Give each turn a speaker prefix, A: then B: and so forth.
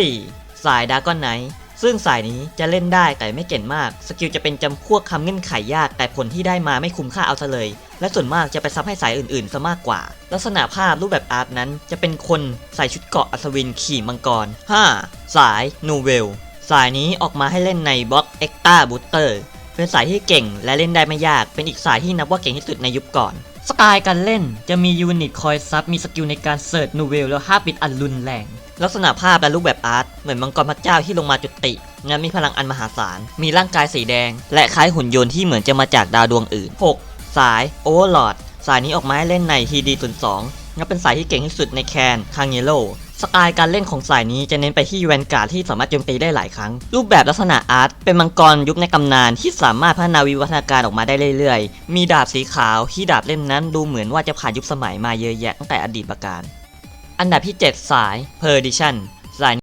A: 4. สายดากอนไนท์ซึ่งสายนี้จะเล่นได้แต่ไม่เก่งมาก สกิลจะเป็นจำพวกคำเงื่อนไขยาก แต่ผลที่ได้มาไม่คุ้มค่าเอาซะเลย และส่วนมากจะไปซับให้สายอื่นๆซะมากกว่า ลักษณะภาพรูปแบบอาร์ตนั้น จะเป็นคนใส่ชุดเกราะอัศวินขี่มังกร 5. สายนูเวลสายนี้ออกมาให้เล่นในบล็อกเอ็กตาบูเตอร์เป็นสายที่เก่งและเล่นได้ไม่ยาก เป็นอีกสายที่นับว่าเก่งที่สุดในยุคก่อนสไตล์การเล่นจะมียูนิตคอยซับมีสกิลในการเสิร์ชนูเวลแล้วห้าปิดอันรุนแรง ลักษณะภาพและรูปแบบอาร์ตเหมือนมังกรพระเจ้าที่ลงมาจุติงั้นมีพลังอันมหาศาล มีร่างกายสีแดง และคล้ายหุ่นยนต์ที่เหมือนจะมาจากดาวดวงอื่น 6. สายโอเวอร์ลอดสายนี้ออกมาให้เล่นใน TD02 งั้นเป็นสายที่เก่งที่สุดในแคนคางเยโลสไตล์การเล่นของสายนี้จะเน้นไปที่แวนการ์ดที่สามารถโจมตีได้หลายครั้ง รูปแบบลักษณะอาร์ตเป็นมังกรยุคในตำนานที่สามารถพัฒนาวิวัฒนาการออกมาได้เรื่อยๆ มีดาบสีขาวที่ดาบเล่มนั้นดูเหมือนว่าจะผ่านยุคสมัยมาเยอะแยะตั้งแต่อดีตประการ อันดับที่ 7 สาย Perdition สาย